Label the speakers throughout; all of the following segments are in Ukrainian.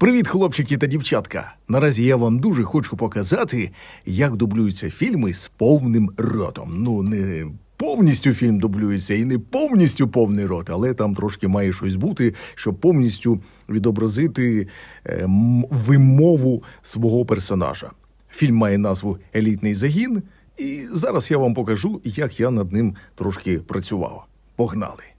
Speaker 1: Привіт, хлопчики та дівчатка! Наразі я вам дуже хочу показати, як дублюються фільми з повним ротом. Ну, не повністю фільм дублюється і не повністю повний рот, але там трошки має щось бути, щоб повністю відобразити е, вимову свого персонажа. Фільм має назву Елітний загін, і зараз я вам покажу, як я над ним трошки працював. Погнали!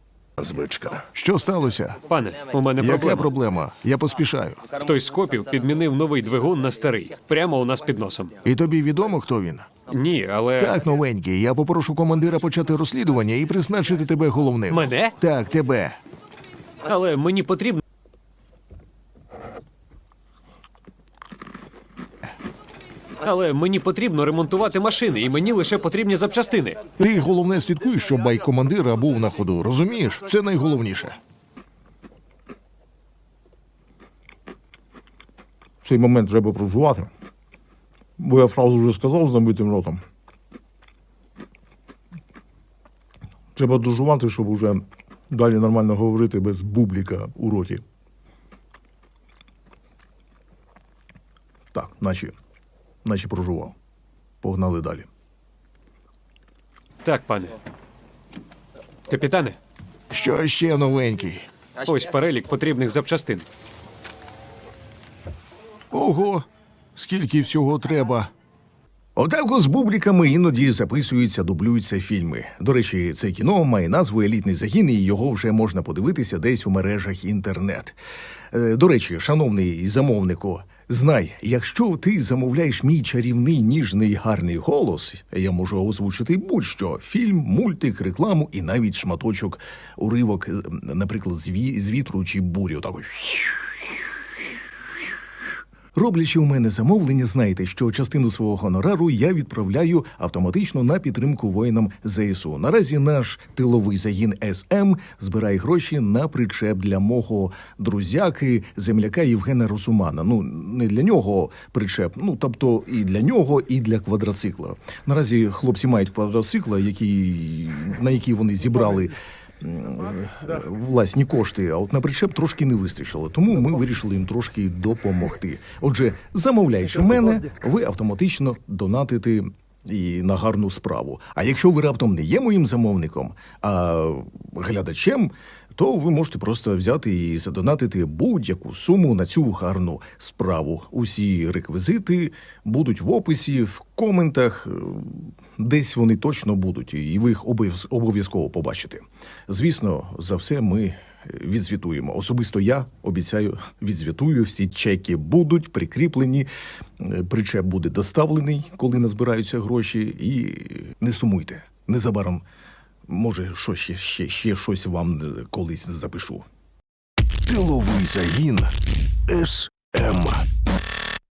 Speaker 2: Звичка. Що сталося?
Speaker 3: Пане, у мене
Speaker 2: Яка
Speaker 3: проблема.
Speaker 2: проблема? Я поспішаю.
Speaker 3: Хтось з копів підмінив новий двигун на старий, прямо у нас під носом.
Speaker 2: І тобі відомо, хто він?
Speaker 3: Ні, але
Speaker 2: Так, новенький. Я попрошу командира почати розслідування і призначити тебе головним.
Speaker 3: Мене?
Speaker 2: Так, тебе.
Speaker 3: але мені потрібно. Але мені потрібно ремонтувати машини, і мені лише потрібні запчастини.
Speaker 2: Ти головне слідкуй, щоб байк був на ходу. Розумієш? Це найголовніше.
Speaker 1: цей момент треба проживати. Бо я фразу вже сказав з набитим ротом. Треба дожувати, щоб уже далі нормально говорити без бубліка у роті. Так, наче, наче прожував. Погнали далі.
Speaker 3: Так, пане. Капітане,
Speaker 2: Що ще новенький?
Speaker 3: ось перелік потрібних запчастин.
Speaker 2: Ого, скільки всього треба.
Speaker 1: Отак з бубліками іноді записуються, дублюються фільми. До речі, це кіно має назву Елітний загін, і його вже можна подивитися десь у мережах інтернет. Е, До речі, шановний замовнику, знай, якщо ти замовляєш мій чарівний ніжний гарний голос, я можу озвучити будь-що: фільм, мультик, рекламу і навіть шматочок уривок, е, наприклад, з вітру чи бурі. Отак. Роблячи у мене замовлення, знайте, що частину свого гонорару я відправляю автоматично на підтримку воїнам ЗСУ. Наразі наш тиловий загін СМ збирає гроші на причеп для мого друзяки, земляка Євгена Росумана. Ну не для нього причеп, ну тобто і для нього, і для квадроцикла. Наразі хлопці мають квадроцикла, які на які вони зібрали власні кошти, а от на причеп трошки не вистачило. Тому ми вирішили їм трошки допомогти. Отже, замовляючи мене, ви автоматично донатите. І на гарну справу. А якщо ви раптом не є моїм замовником, а глядачем, то ви можете просто взяти і задонатити будь-яку суму на цю гарну справу. Усі реквізити будуть в описі, в коментах. е, Десь вони точно будуть, і ви їх обов'яз- обов'язково побачите. Звісно, за все ми відзвітуємо. Особисто я обіцяю, відзвітую. Всі чеки будуть прикріплені. е, Причеп буде доставлений, коли назбираються гроші. І не сумуйте. Незабаром, може, що ще, ще, ще щось вам е, колись запишу.
Speaker 2: Тиловий загін СМ.